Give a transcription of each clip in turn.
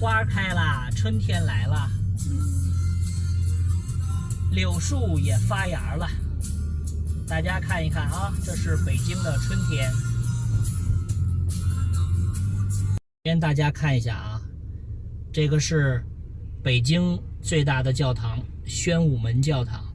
花开了，春天来了，柳树也发芽了。大家看一看啊，这是北京的春天。先大家看一下啊，这个是北京最大的教堂——宣武门教堂。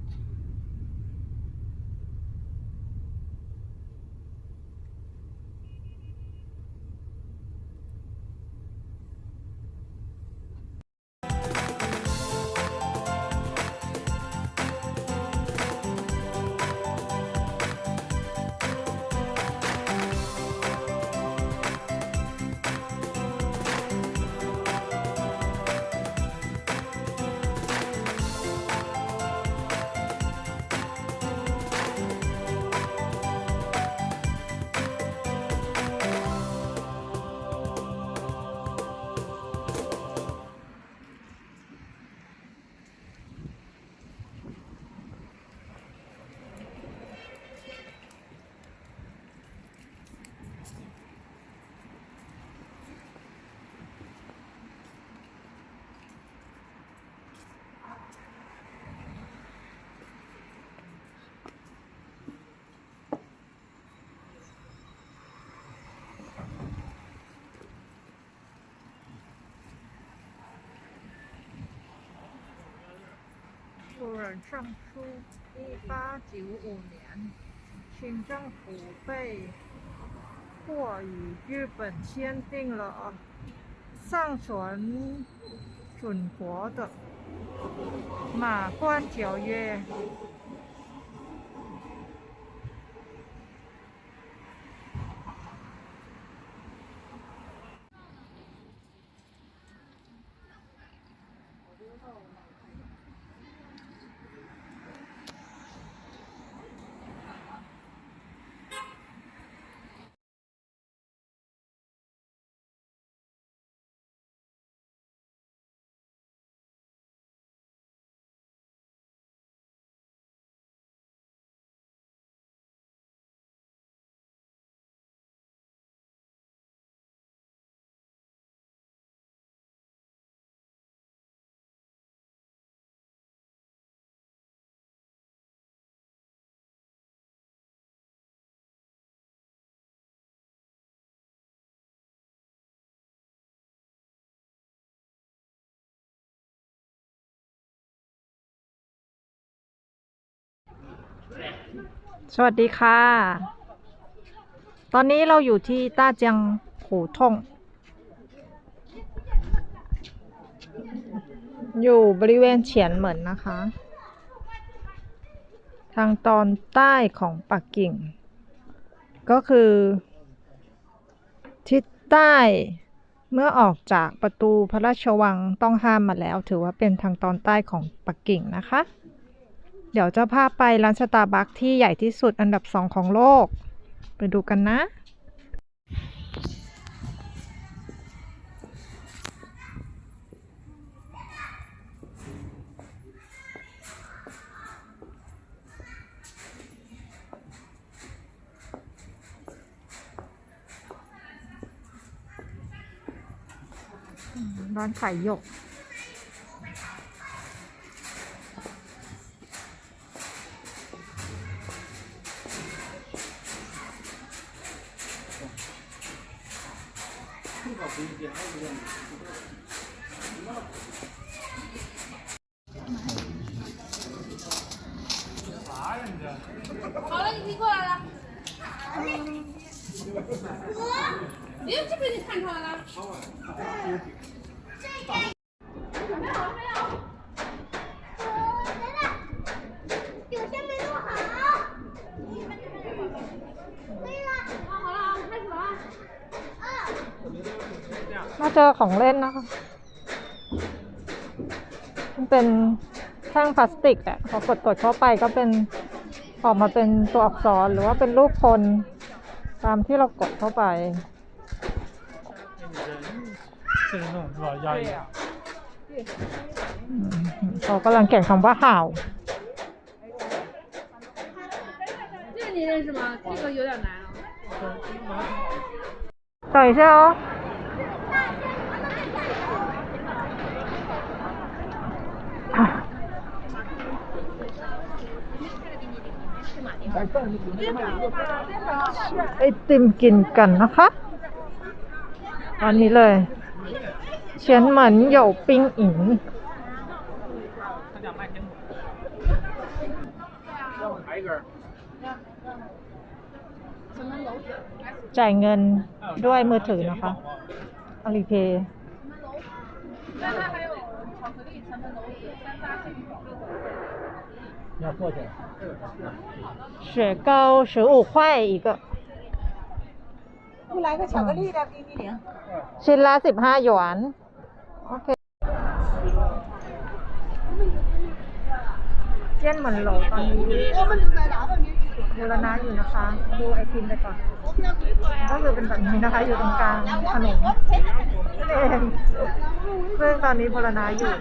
夫人上书，一八九五年，清政府被迫与日本签订了上船准国的马关条约。 สวัสดีค่ะ ตอนนี้เราอยู่ที่ต้าเจียงหูท่งอยู่บริเวณเฉียนเหมินนะคะ ทางตอนใต้ของปักกิ่ง ก็คือทิศใต้เมื่อออกจากประตูพระราชวังต้องห้ามมาแล้ว ถือว่าเป็นทางตอนใต้ของปักกิ่งนะคะ เดี๋ยวจะพาไปร้านสตาร์บัคที่ใหญ่ที่สุดอันดับสองของโลก ไปดูกันนะ ร้านขายหยก 好了，你过来了。我哎，这个你看出来了？ มาเจอของเล่นนะคะ มันเป็นแท่งพลาสติกแหละพอกดกดเข้าไปก็เป็นออกมาเป็นตัวอักษรหรือว่าเป็นรูปคนตามที่เรากดเข้าไป 这是那种是吧？压抑。 อืมเขากำลังเขียนคำว่าห่าว 这个你认识吗？这个有点难啊。等一下哦。 ไอติมกินกันนะคะอันนี้เลยเฉียนเหมือนเหยวปิ้งอิงจ่ายเงินด้วยมือถือนะคะอลีเพย์ 雪糕十五块一个，不来个巧克力的冰激凌。 ชิ้นละสิบห้าหยวน โอเค เจี้ยนเหมือนโหลตอนนี้บูรณะอยู่นะคะ ดูไอติมไปก่อน ก็คือเป็นแบบนี้นะคะ อยู่ตรงกลางถนนนั่นเองซึ่งตอนนี้บูรณะอยู่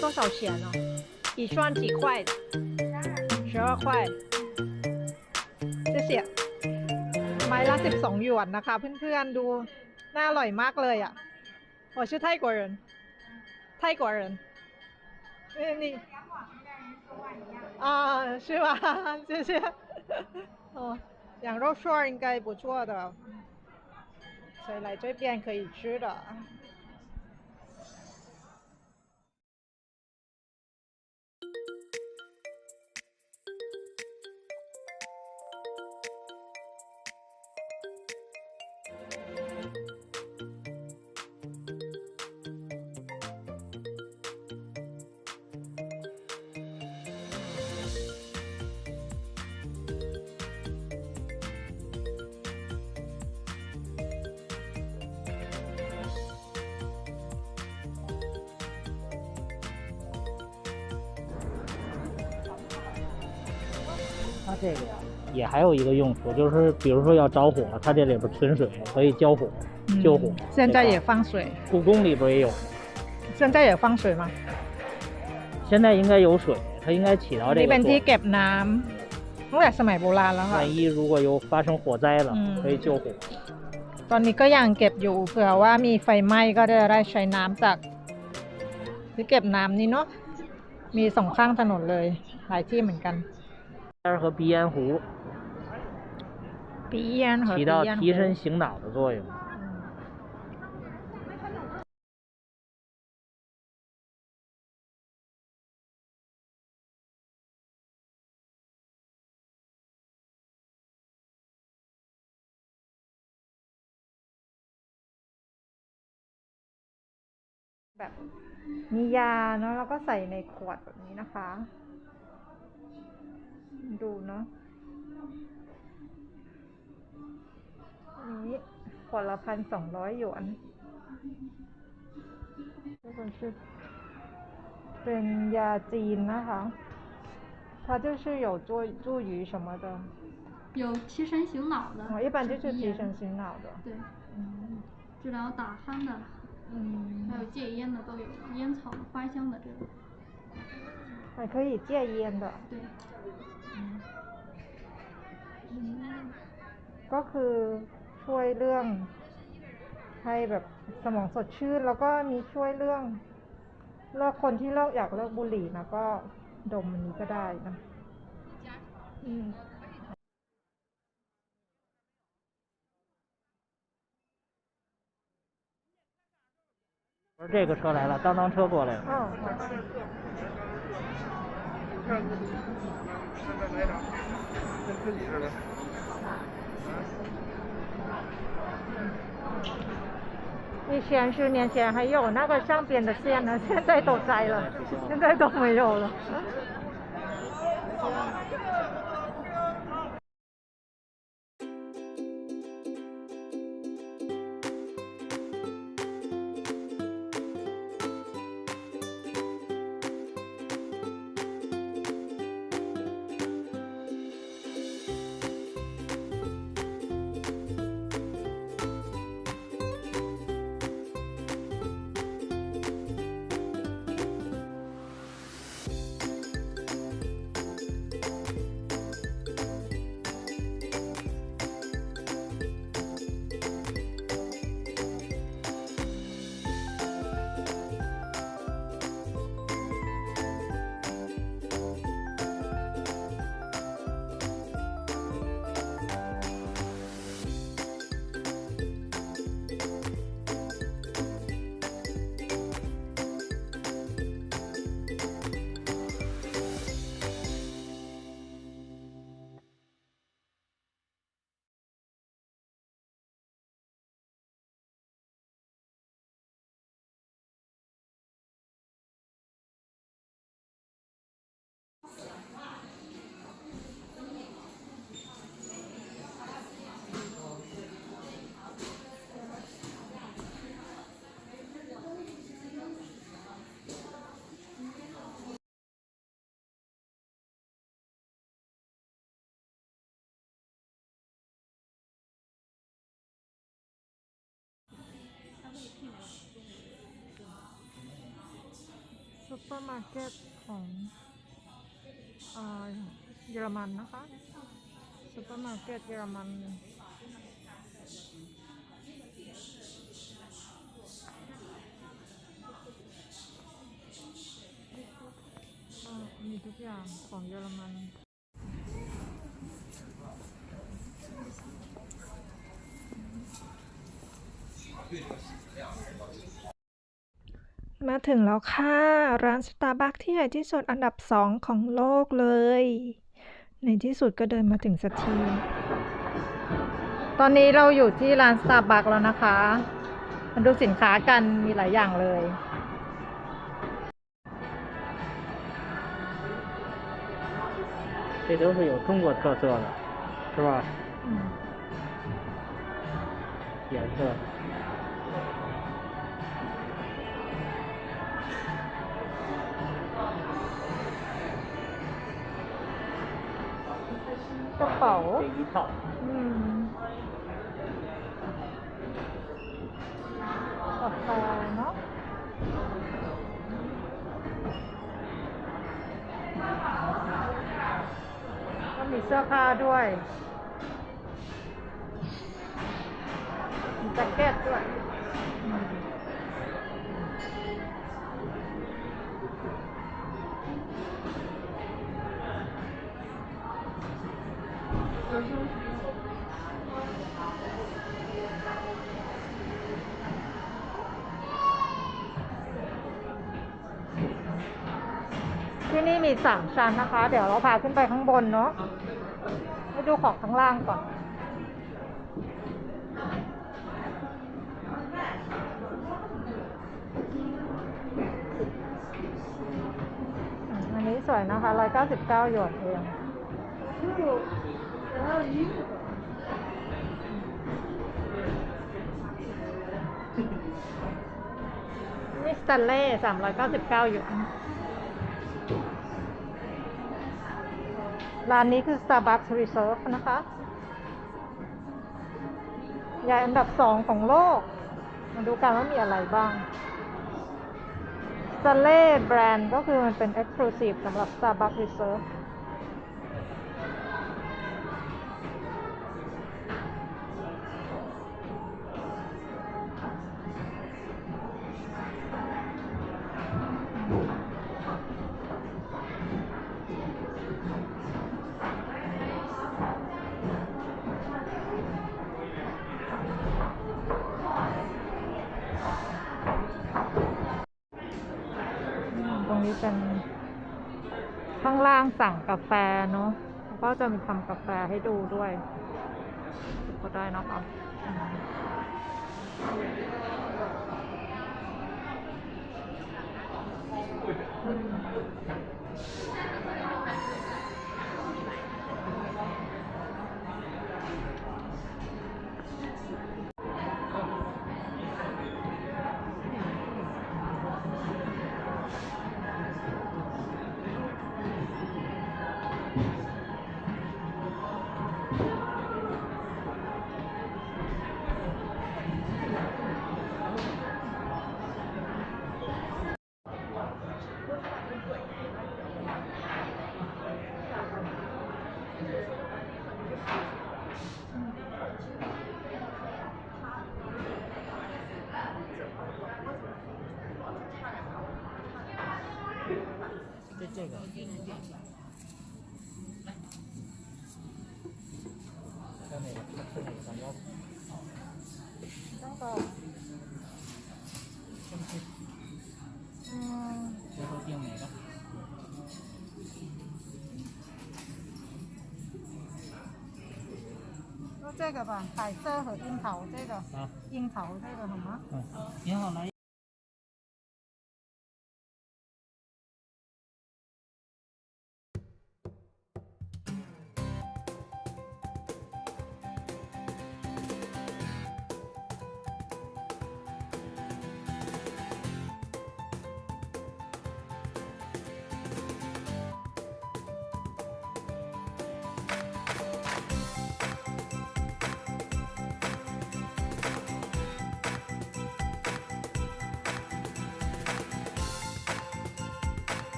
多少钱呢？一串几块的？十二块。谢谢ไม้ละสิบสองหยวนนะคะ เพื่อนๆดูน่าอร่อยมากเลยอ่ะ我是泰国人泰国人哎你啊是吗谢谢哦羊肉串儿应该不错的所以来这边可以吃的 这个呀，也还有一个用处，就是比如说要着火，它这里边存水，可以浇火、救火。现在也这个放水故宫里边也有，现在也放水吗现在应该有水，它应该起到这 นี่ 个 เป็น 作 ที่ 用。 เก็บน้ำตั้งแต่สมัยโบราณแล้วค่ะ 万一如果有发生火灾了，嗯可以救火。 ตอนนี้ก็ยังเก็บอยู่เผื่อว่ามีไฟไหม้ก็จะได้ใช้น้ำจากที่เก็บน้ำนี่เนาะมีสองข้างถนนเลย หลายที่เหมือนกัน 烟儿和鼻烟壶 ปีเอียนเหรอ 起 ปี 到 เอียน 提神醒脑的作用。 แบบมียาเนาะแล้วก็ใส่ในขวดแบบนี้นะคะ ดูเนาะอันนี้ขวดละพันสองร้อยหยวนทุกคนชื่อเป็นยาจีนนะคะ它就是有做助于什么的，有提神醒脑的，我一般就是提提神醒脑的。对，嗯治疗打鼾的，嗯还有戒烟的都有，烟草的、花香的这种。还可以戒烟的。对， ก็คือช่วยเรื่อง ให้แบบสมองสดชื่น แล้วก็มีช่วยเรื่องเลิกคนที่เลิกอยากเลิกบุหรี่นะก็ดมอันนี้ก็ได้นะอืม 我说这个车来了，当当车过来了。哦 看这现在来了，跟自己似的。以前十年前还有那个上边的线呢，现在都摘了，现在都没有了。 เปอร์มาร์เก็ตของเยอรมันนะคะซุปเปอร์มาร์เก็ตเยอรมันมีทุกอย่างของเยอรมัน มาถึงแล้วค่ะ ร้านสตาร์บัคที่ใหญ่ที่สุดอันดับสองของโลกเลย ในที่สุดก็เดินมาถึงสักที ตอนนี้เราอยู่ที่ร้านสตาร์บัคแล้วนะคะ มาดูสินค้ากันมีหลายอย่างเลย 这都是有中国特色的，是吧？ อืม 颜色。 กระเป๋าอืมกระเปเนาะก็มีเสื้อผ้าด้วยมีแจ็คเก็ตด้วย ที่นี่มีสามชั้นนะคะ เดี๋ยวเราพาขึ้นไปข้างบนเนาะไปดูของข้างล่างก่อนอันนี้สวยนะคะ 199 หยวนเอง นี่สแตนเล่399หยวนร้านนี้คือ Starbucks Reserve นะคะ ใหญ่อันดับสองของโลก มาดูกันว่ามีอะไรบ้าง s t a n l e y Brand ก็คือมันเป็น Exclusive สำหรับ Starbucks Reserve เป็น ข้างล่างสั่งกาแฟเนาะแล้วก็จะมีทำกาแฟให้ดูด้วย ก็ได้นะคะอืม 这个吧，彩色和樱桃这个，啊，樱桃这个好吗？嗯，你好，来。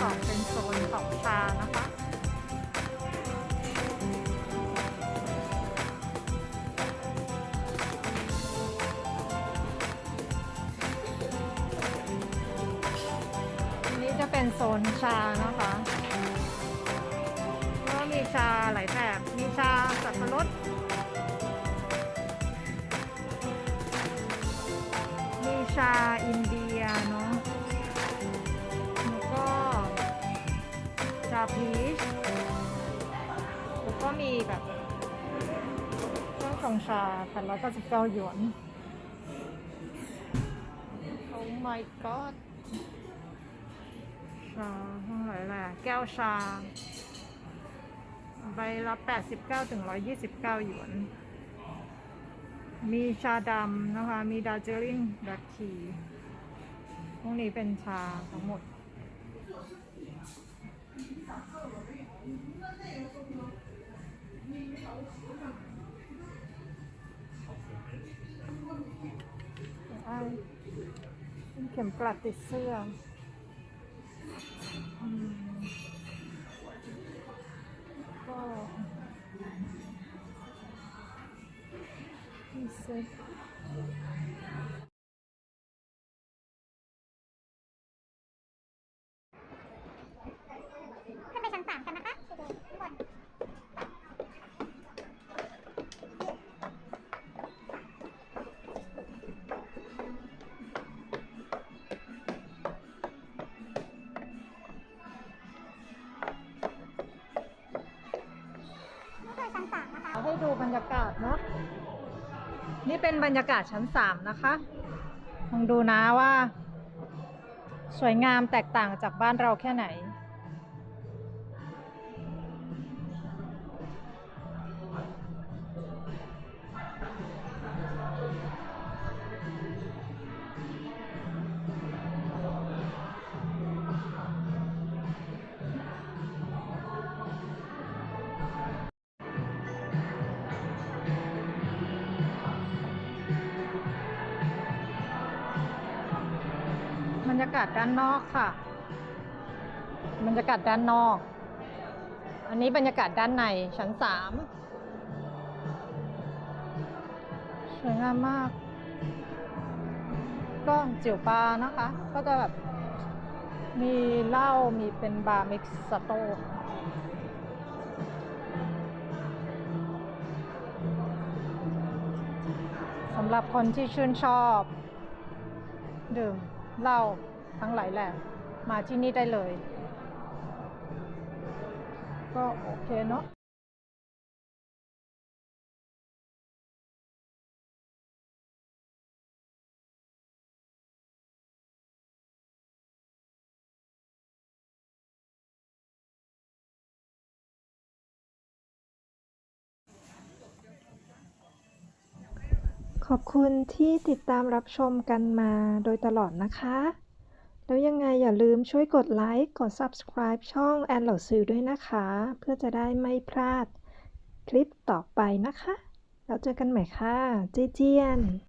สองเป็นโซนของชานะคะอันนี้จะเป็นโซนชานะคะก็มีชาหลายแบบ มีชาสับปะรดมีชาอิน พีชแล้วก็มีแบบเครื่องชงชาพันร้อยเก้าสิบเก้าหยวน Oh my god ชาเท่าไหร่แหละแก้วชา ใบละ89ถึง129หยวน มีชาดำนะคะ มีดาร์เจลิงแบล็กทีพวกนี้เป็นชาทั้งหมด เป็นเข็มกลัดติดเสื้อก็มีเซ็ต เป็นบรรยากาศชั้นสามนะคะลองดูนะว่า สวยงามแตกต่างจากบ้านเราแค่ไหน รรยากาศด้านนอกค่ะ บรรยากาศด้านนอก อันนี้บรรยากาศด้านในชั้นสามสวยงามมาก ก็จิ๋วปลานะคะ ก็จะแบบมีเหล้ามีเป็นบาร์มิกซ์สโตสำหรับคนที่ชื่นชอบ ดื่ม เหล้าทั้งหลายแหล่มาที่นี่ได้เลย ก็โอเคเนาะ ขอบคุณที่ติดตามรับชมกันมาโดยตลอดนะคะ แล้วยังไงอย่าลืมช่วยกดไลค์กด subscribe ช่อง แอนเหล่าซื้อด้วยนะคะ เพื่อจะได้ไม่พลาดคลิปต่อไปนะคะ แล้วเจอกันใหม่ค่ะ เจเจียน